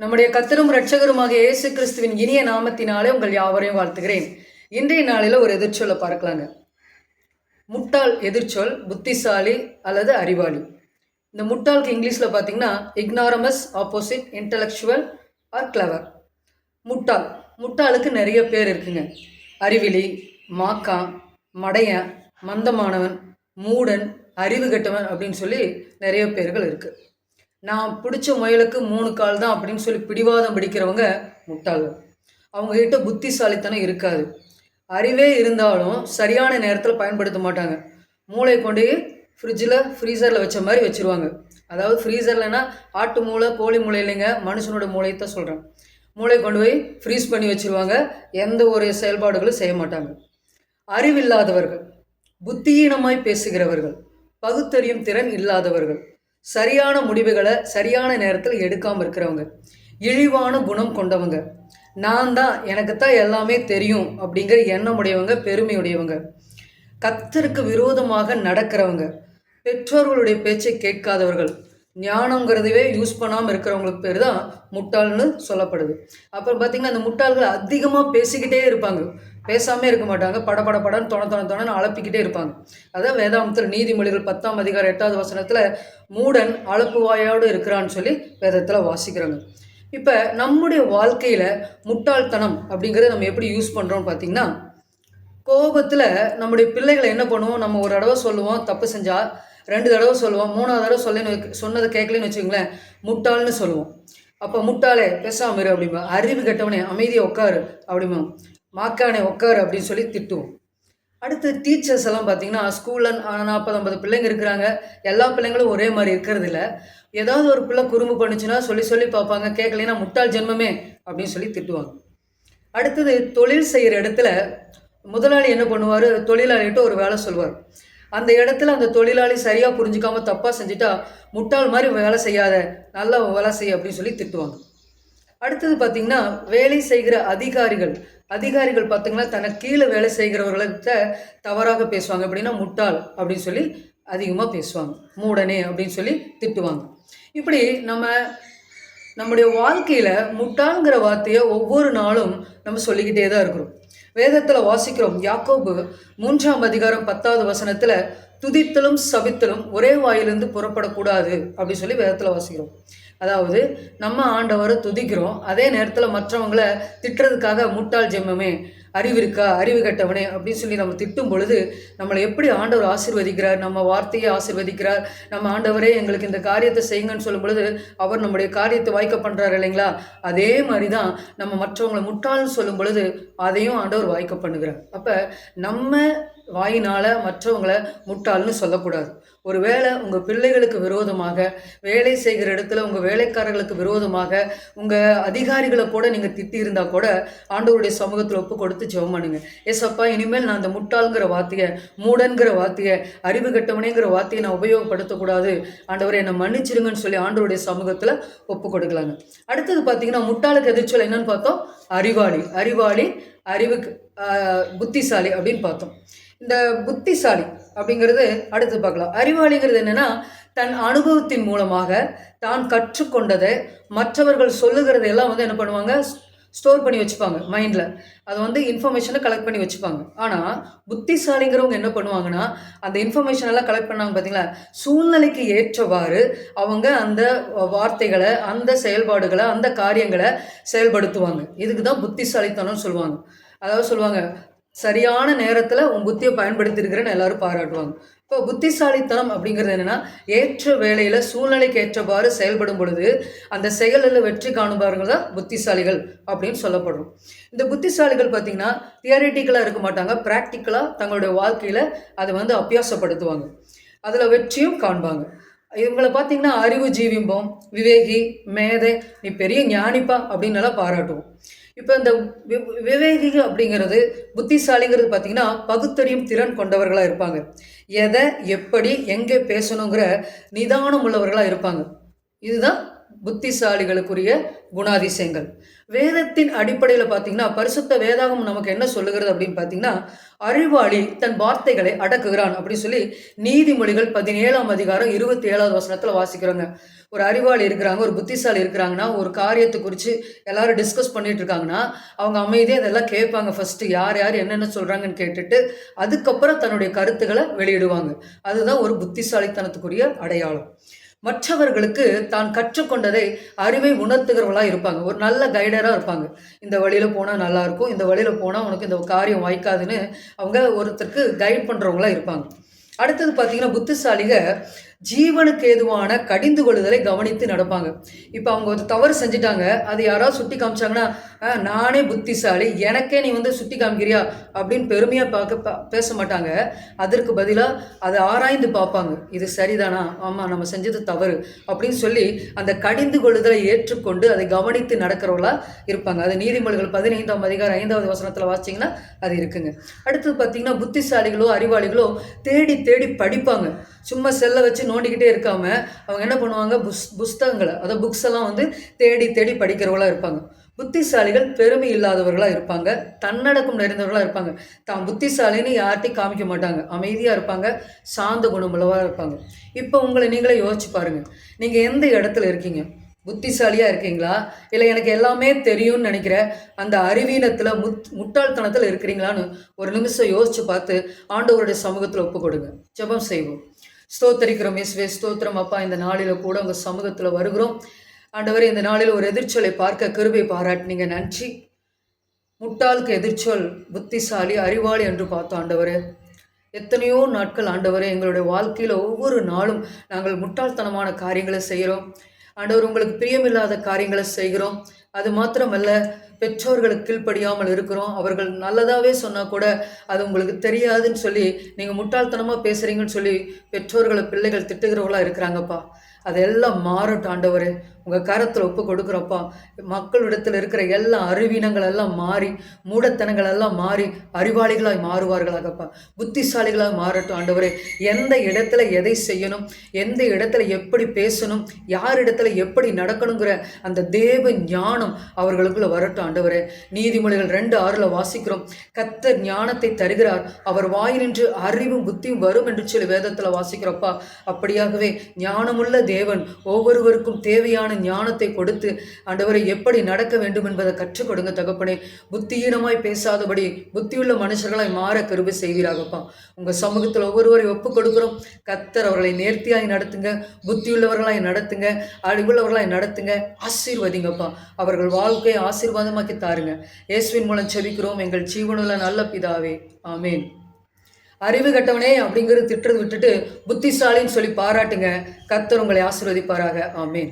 நம்முடைய கத்தரும் இரட்சகருமாக இயேசு கிறிஸ்துவின் இனிய நாமத்தினாலே உங்கள் யாவரையும் வாழ்த்துகிறேன். இன்றைய நாளில் ஒரு எதிர்ச்சொல்லை பார்க்கலாங்க. முட்டாள் எதிர்ச்சொல் புத்திசாலி அல்லது அறிவாளி. இந்த முட்டாளுக்கு இங்கிலீஷில் பார்த்தீங்கன்னா ignoramus opposite intellectual or clever முட்டாள். முட்டாளுக்கு நிறைய பேர் இருக்குங்க. அறிவிலி மாக்கான் மடையன் மந்தமானவன் மூடன் அறிவு கெட்டவன் அப்படின்னு சொல்லி நிறைய பேர்கள் இருக்குது நான் பிடிச்ச முயலுக்கு மூணு கால் தான் அப்படின்னு சொல்லி பிடிவாதம் பிடிக்கிறவங்க முட்டாள்கள். அவங்கக்கிட்ட புத்திசாலித்தனம் இருக்காது. அறிவே இருந்தாலும் சரியான நேரத்தில் பயன்படுத்த மாட்டாங்க. மூளை கொண்டு ஃப்ரிட்ஜில் ஃப்ரீசரில் வச்ச மாதிரி வச்சுருவாங்க. அதாவது ஃப்ரீசர்லனா ஆட்டு மூளை கோழி மூளை இல்லைங்க மனுஷனோட மூளையை தான் சொல்கிறேன் மூளை கொண்டு போய் ஃப்ரீஸ் பண்ணி வச்சுருவாங்க. எந்த ஒரு செயல்பாடுகளும் செய்ய மாட்டாங்க. அறிவில்லாதவர்கள் புத்தியீனமாய் பேசுகிறவர்கள் பகுத்தறியும் திறன் இல்லாதவர்கள் சரியான முடிவுகளை சரியான நேரத்தில் எடுக்காமல் இருக்கிறவங்க இழிவான குணம் கொண்டவங்க. நான் தான் எனக்கு தான் எல்லாமே தெரியும் அப்படிங்கிற எண்ணம் உடையவங்க பெருமையுடையவங்க கத்தருக்கு விரோதமாக நடக்கிறவங்க பெற்றோர்களுடைய பேச்சை கேட்காதவர்கள். ஞானங்கிறதவே யூஸ் பண்ணாமல் இருக்கிறவங்களுக்கு பேர் தான் முட்டாள்னு சொல்லப்படுது. அப்புறம் பார்த்திங்கன்னா அந்த முட்டாள்கள் அதிகமாக பேசிக்கிட்டே இருப்பாங்க. பேசாமே இருக்க மாட்டாங்க. பட பட படன்னு தொண தொண தொணன்னு அழப்பிக்கிட்டே இருப்பாங்க. அதான் வேதாந்தத்தில் நீதிமொழிகள் பத்தாம் அதிகாரம் எட்டாவது வசனத்தில் மூடன் அழப்புவாயோடு இருக்கிறான்னு சொல்லி வேதத்தில் வாசிக்கிறாங்க. இப்போ நம்முடைய வாழ்க்கையில் முட்டாள்தனம் அப்படிங்கிறத நம்ம எப்படி யூஸ் பண்ணுறோம்னு பார்த்தீங்கன்னா கோபத்தில் நம்முடைய பிள்ளைகளை என்ன பண்ணுவோம்? நம்ம ஒரு தடவை சொல்லுவோம் தப்பு செஞ்சால் ரெண்டு தடவை சொல்லுவோம் மூணாவது தடவை சொல்ல சொன்னதை கேட்கலன்னு வச்சுங்களேன் முட்டாள்னு சொல்லுவோம். அப்போ முட்டாளே பேசாம இரு அப்படிம்பா. அறிவு கெட்டவனே அமைதியை உட்காரு அப்படிமா மாக்கானே உட்கார் அப்படின்னு சொல்லி திட்டுவோம். அடுத்து டீச்சர்ஸ் எல்லாம் பார்த்தீங்கன்னா ஸ்கூலில் நாற்பது ஐம்பது பிள்ளைங்க இருக்கிறாங்க. எல்லா பிள்ளைங்களும் ஒரே மாதிரி இருக்கிறது இல்லை. ஏதாவது ஒரு பிள்ளை குறும்பு பண்ணுச்சுன்னா சொல்லி சொல்லி பார்ப்பாங்க. கேட்கலைன்னா முட்டாள் ஜென்மமே அப்படின்னு சொல்லி திட்டுவாங்க. அடுத்தது தொழில் செய்கிற இடத்துல முதலாளி என்ன பண்ணுவார்? தொழிலாளிகிட்ட ஒரு வேலை சொல்வார். அந்த இடத்துல அந்த தொழிலாளி சரியாக புரிஞ்சுக்காம தப்பாக செஞ்சுட்டா முட்டாள் மாதிரி வேலை செய்யாத நல்லா வேலை செய்ய அப்படின்னு சொல்லி திட்டுவாங்க. அடுத்தது பார்த்தீங்கன்னா வேலை செய்கிற அதிகாரிகள். அதிகாரிகள் பார்த்தீங்கன்னா தனக்கு கீழே வேலை செய்கிறவர்கள்ட்ட தவறாக பேசுவாங்க. அப்படின்னா முட்டாள் அப்படின்னு சொல்லி அதிகமாக பேசுவாங்க. மூடனே அப்படின்னு சொல்லி திட்டுவாங்க. இப்படி நம்ம நம்முடைய வாழ்க்கையில் முட்டாள்ங்கிற வார்த்தையை ஒவ்வொரு நாளும் நம்ம சொல்லிக்கிட்டே தான் இருக்கிறோம். வேதத்தில் வாசிக்கிறோம் யாக்கோபு மூன்றாம் அதிகாரம் பத்தாவது வசனத்தில் துதித்தலும் சபித்தலும் ஒரே வாயிலிருந்து புறப்படக்கூடாது அப்படின்னு சொல்லி வேதத்தில் வாசிக்கிறோம். அதாவது நம்ம ஆண்டவரை துதிக்கிறோம். அதே நேரத்தில் மற்றவங்கள திட்டுறதுக்காக முட்டாள் ஜெம்மமே அறிவு இருக்கா அறிவு கட்டவனே அப்படின்னு சொல்லி நம்ம திட்டும் பொழுது நம்மளை எப்படி ஆண்டவர் ஆசிர்வதிக்கிறார் நம்ம வார்த்தையை ஆசிர்வதிக்கிறார் நம்ம ஆண்டவரே எங்களுக்கு இந்த காரியத்தை செய்யுங்கன்னு சொல்லும் பொழுது அவர் நம்முடைய காரியத்தை வாய்க்க பண்ணுறாரு இல்லைங்களா? அதே மாதிரி தான் நம்ம மற்றவங்களை முட்டாள்னு சொல்லும் பொழுது அதையும் ஆண்டவர் வாய்க்க பண்ணுகிறார். அப்போ நம்ம வாயினால் மற்றவங்களை முட்டாள்னு சொல்லக்கூடாது. ஒருவேளை உங்கள் பிள்ளைகளுக்கு விரோதமாக வேலை செய்கிற இடத்துல உங்கள் வேலைக்காரர்களுக்கு விரோதமாக உங்கள் அதிகாரிகளை கூட நீங்கள் திட்டி இருந்தால் கூட ஆண்டவருடைய சமூகத்தில் ஒப்பு கொடுத்து ஜெபம் பண்ணுங்க. ஏசப்பா இனிமேல் நான் அந்த முட்டாளுங்கிற வார்த்தையை மூடன்கிற வார்த்தையை அறிவு கட்டவனேங்கிற வார்த்தையை நான் உபயோகப்படுத்தக்கூடாது. ஆண்டவரை என்னை மன்னிச்சிருங்கன்னு சொல்லி ஆண்டவருடைய சமூகத்தில் ஒப்பு கொடுக்கலாங்க. அடுத்தது பார்த்தீங்கன்னா முட்டாளுக்கு எதிர்ச்சொல் என்னன்னு பார்த்தோம்? அறிவாளி. அறிவாளி அறிவுக்கு புத்திசாலி அப்படின்னு பார்த்தோம். இந்த புத்திசாலி அப்படிங்கிறது அடுத்து பார்க்கலாம். அறிவாளிங்கிறது என்னென்னா தன் அனுபவத்தின் மூலமாக தான் கற்றுக்கொண்டதை மற்றவர்கள் சொல்லுகிறது எல்லாம் வந்து என்ன பண்ணுவாங்க? ஸ்டோர் பண்ணி வச்சுப்பாங்க மைண்டில். அதை வந்து இன்ஃபர்மேஷனை கலெக்ட் பண்ணி வச்சுப்பாங்க. ஆனால் புத்திசாலிங்கிறவங்க என்ன பண்ணுவாங்கன்னா அந்த இன்ஃபர்மேஷன் எல்லாம் கலெக்ட் பண்ணாங்க பார்த்தீங்களா சூழ்நிலைக்கு ஏற்றவாறு அவங்க அந்த வார்த்தைகளை அந்த செயல்பாடுகளை அந்த காரியங்களை செயல்படுத்துவாங்க. இதுக்கு தான் புத்திசாலித்தனம்னு சொல்லுவாங்க. அதாவது சொல்லுவாங்க சரியான நேரத்தில் உன் புத்தியை பயன்படுத்தியிருக்கிறேன்னு எல்லாரும் பாராட்டுவாங்க. இப்போ புத்திசாலித்தனம் அப்படிங்கிறது என்னென்னா ஏற்ற வேலையில் சூழ்நிலைக்கு ஏற்றவாறு செயல்படும் பொழுது அந்த செயலில் வெற்றி காணுபவர்கள் தான் புத்திசாலிகள் அப்படின்னு சொல்லப்படும் இந்த புத்திசாலிகள் பார்த்திங்கன்னா தியரிட்டிக்கலாக இருக்க மாட்டாங்க. ப்ராக்டிக்கலாக தங்களுடைய வாழ்க்கையில் அதை வந்து அபியாசப்படுத்துவாங்க. அதில் வெற்றியும் காண்பாங்க. இவங்களை பார்த்தீங்கன்னா அறிவு ஜீவிம்பம் விவேகி மேதை நீ பெரிய ஞானிப்பா அப்படின்னு எல்லாம் பாராட்டுவோம். இப்போ இந்த விவேகி அப்படிங்கிறது புத்திசாலிங்கிறது பார்த்தீங்கன்னா பகுத்தறியும் திறன் கொண்டவர்களாக இருப்பாங்க. எதை எப்படி எங்கே பேசணுங்கிற நிதானம் உள்ளவர்களாக இருப்பாங்க. இதுதான் புத்திசாலிகளுக்குரிய குணாதிசயங்கள். வேதத்தின் அடிப்படையில் பார்த்தீங்கன்னா பரிசுத்த வேதாகம் நமக்கு என்ன சொல்லுகிறது அப்படின்னு பார்த்தீங்கன்னா அறிவாளி தன் வார்த்தைகளை அடக்குகிறான் அப்படின்னு சொல்லி நீதிமொழிகள் பதினேழாம் அதிகாரம் இருபத்தி ஏழாவது வசனத்தில் வாசிக்கிறாங்க. ஒரு அறிவாளி இருக்கிறாங்க ஒரு புத்திசாலி இருக்கிறாங்கன்னா ஒரு காரியத்தை குறித்து எல்லாரும் டிஸ்கஸ் பண்ணிட்டு இருக்காங்கன்னா அவங்க அமைதியாக இதெல்லாம் கேட்பாங்க. ஃபஸ்ட்டு யார் யார் என்னென்ன சொல்கிறாங்கன்னு கேட்டுட்டு அதுக்கப்புறம் தன்னுடைய கருத்துக்களை வெளியிடுவாங்க. அதுதான் ஒரு புத்திசாலித்தனத்துக்குரிய அடையாளம். மற்றவர்களுக்கு தான் கற்றுக்கொண்டதை அறிவை உணர்த்துகிறவர்களாக இருப்பாங்க. ஒரு நல்ல கைடராக இருப்பாங்க. இந்த வழியில் போனால் நல்லாயிருக்கும் இந்த வழியில் போனால் உனக்கு இந்த காரியம் வாய்க்காதுன்னு அவங்க ஒருத்தருக்கு கைட் பண்ணுறவங்களா இருப்பாங்க. அடுத்தது பார்த்தீங்கன்னா புத்திசாலிக ஜீவனுக்கு ஏதுவான கடிந்து கொள்ளுதலை கவனித்து நடப்பாங்க. இப்போ அவங்க ஒரு தவறு செஞ்சுட்டாங்க. அது யாராவது சுட்டி காமிச்சாங்கன்னா நானே புத்திசாலி. எனக்கே நீ வந்து சுட்டி காமிக்கிறியா? அப்படின்னு பெருமையாக பார்க்க ப- பேச மாட்டாங்க. அதற்கு பதிலாக அதை ஆராய்ந்து பார்ப்பாங்க. இது சரிதானா? ஆமாம் நம்ம செஞ்சது தவறு. அப்படின்னு சொல்லி அந்த கடிந்து கொள்ளுதலை ஏற்றுக்கொண்டு அதை கவனித்து நடக்கிறவங்களா இருப்பாங்க. அது நீதிமொழிகள் பதினைந்தாம் அதிகாரம் ஐந்தாவது வசனத்தில் வாசிச்சிங்கன்னா அது இருக்குங்க. அடுத்தது பார்த்தீங்கன்னா புத்திசாலிகளோ அறிவாளிகளோ தேடி தேடி படிப்பாங்க. சும்மா செல்லை வச்சு நோண்டிக்கிட்டே இருக்காமல் அவங்க என்ன பண்ணுவாங்க? புஸ் புஸ்தகங்களை அதாவது புக்ஸ் எல்லாம் வந்து தேடி தேடி படிக்கிறவங்களாக இருப்பாங்க. புத்திசாலிகள் பெருமை இல்லாதவர்களாக இருப்பாங்க. தன்னடக்கம் நிறைந்தவர்களாக இருப்பாங்க. தான் புத்திசாலின்னு யார்ட்டையும் காமிக்க மாட்டாங்க. அமைதியாக இருப்பாங்க. சாந்த குணமுள்ளவராக இருப்பாங்க. இப்போ உங்களை நீங்களே யோசிச்சு பாருங்கள் நீங்கள் எந்த இடத்துல இருக்கீங்க? புத்திசாலியாக இருக்கீங்களா? இல்லை எனக்கு எல்லாமே தெரியும்னு நினைக்கிற அந்த அறிவீனத்தில் முத் முட்டாள்தனத்தில் இருக்கிறீங்களான்னு ஒரு நிமிஷம் யோசித்து பார்த்து ஆண்டவருடைய சமூகத்தில் ஒப்பு கொடுங்க. ஜெபம் செய்வோம். ஸ்தோத்தரிக்கிறோம். இயேசுவே ஸ்தோத்திரம் அப்பா. இந்த நாளில் கூட உங்கள் சமூகத்தில் வருகிறோம். ஆண்டவர் இந்த நாளில் ஒரு எதிர்ச்சொலை பார்க்க கிருபை பாராட்டினீங்க. நன்றி. முட்டாளுக்கு எதிர்ச்சொல் புத்திசாலி அறிவாளி என்று பார்த்தோம் ஆண்டவர். எத்தனையோ நாட்கள் ஆண்டவர் எங்களுடைய வாழ்க்கையில் ஒவ்வொரு நாளும் நாங்கள் முட்டாள்தனமான காரியங்களை செய்கிறோம். ஆண்டவர் உங்களுக்கு பிரியமில்லாத காரியங்களை செய்கிறோம். அது மாத்திரமல்ல பெற்றோர்களுக்கு கீழ்ப்படியாமல் இருக்கிறோம். அவர்கள் நல்லதாகவே சொன்னால் கூட அது உங்களுக்கு தெரியாதுன்னு சொல்லி நீங்கள் முட்டாள்தனமாக பேசுகிறீங்கன்னு சொல்லி பெற்றோர்களை பிள்ளைகள் திட்டுகிறவங்களாக இருக்கிறாங்கப்பா. அதெல்லாம் மாறட்டும் ஆண்டவரே. உங்கள் கரத்தில் ஒப்பு கொடுக்குறப்பா மக்களிடத்தில் இருக்கிற எல்லா அறிவீனங்கள் எல்லாம் மாறி மூடத்தனங்கள் எல்லாம் மாறி அறிவாளிகளாய் மாறுவார்களாகப்பா. புத்திசாலிகளாக மாறட்டும் ஆண்டவரே. எந்த இடத்துல எதை செய்யணும் எந்த இடத்துல எப்படி பேசணும் யார் இடத்துல எப்படி நடக்கணுங்கிற அந்த தேவ ஞானம் அவர்களுக்குள்ள வரட்டும் ஆண்டவரே. நீதிமொழிகள் ரெண்டு ஆறில் வாசிக்கிறோம். கத்தர் ஞானத்தை தருகிறார். அவர் வாயினின்று அறிவும் புத்தியும் வரும் என்று சொல்லி வேதத்தில் வாசிக்கிறப்பா. அப்படியாகவே ஞானமுள்ள தேவன் ஒவ்வொருவருக்கும் தேவையான ஞானத்தை கொடுத்து ஆண்டவரை எப்படி நடக்க வேண்டும் என்பதை கற்றுக் கொடுங்க தகப்பனே. புத்தியீனமாய் பேசாதபடி புத்தியுள்ள மனுஷர்களாய் மாற கருவி செய்கிறாகப்பா உங்கள் சமூகத்தில் ஒவ்வொருவரை ஒப்பு கொடுக்குறோம். கத்தர் அவர்களை நேர்த்தியாய் நடத்துங்க. புத்தியுள்ளவர்களாய் நடத்துங்க. அறிவுள்ளவர்களாய் நடத்துங்க. ஆசீர்வதிங்கப்பா. அவர்கள் வாழ்க்கையை ஆசீர்வாதமாக்கி தாருங்க. இயேசுவின் மூலம் செபிக்கிறோம். எங்கள் ஜீவனுள்ள நல்ல பிதாவே. ஆமேன். அறிவு கட்டவனே அப்படிங்கிறது திட்டுறது விட்டுட்டு புத்திசாலின்னு சொல்லி பாராட்டுங்க. கத்தர் உங்களை ஆசீர்வதிப்பாராக. ஆமேன்.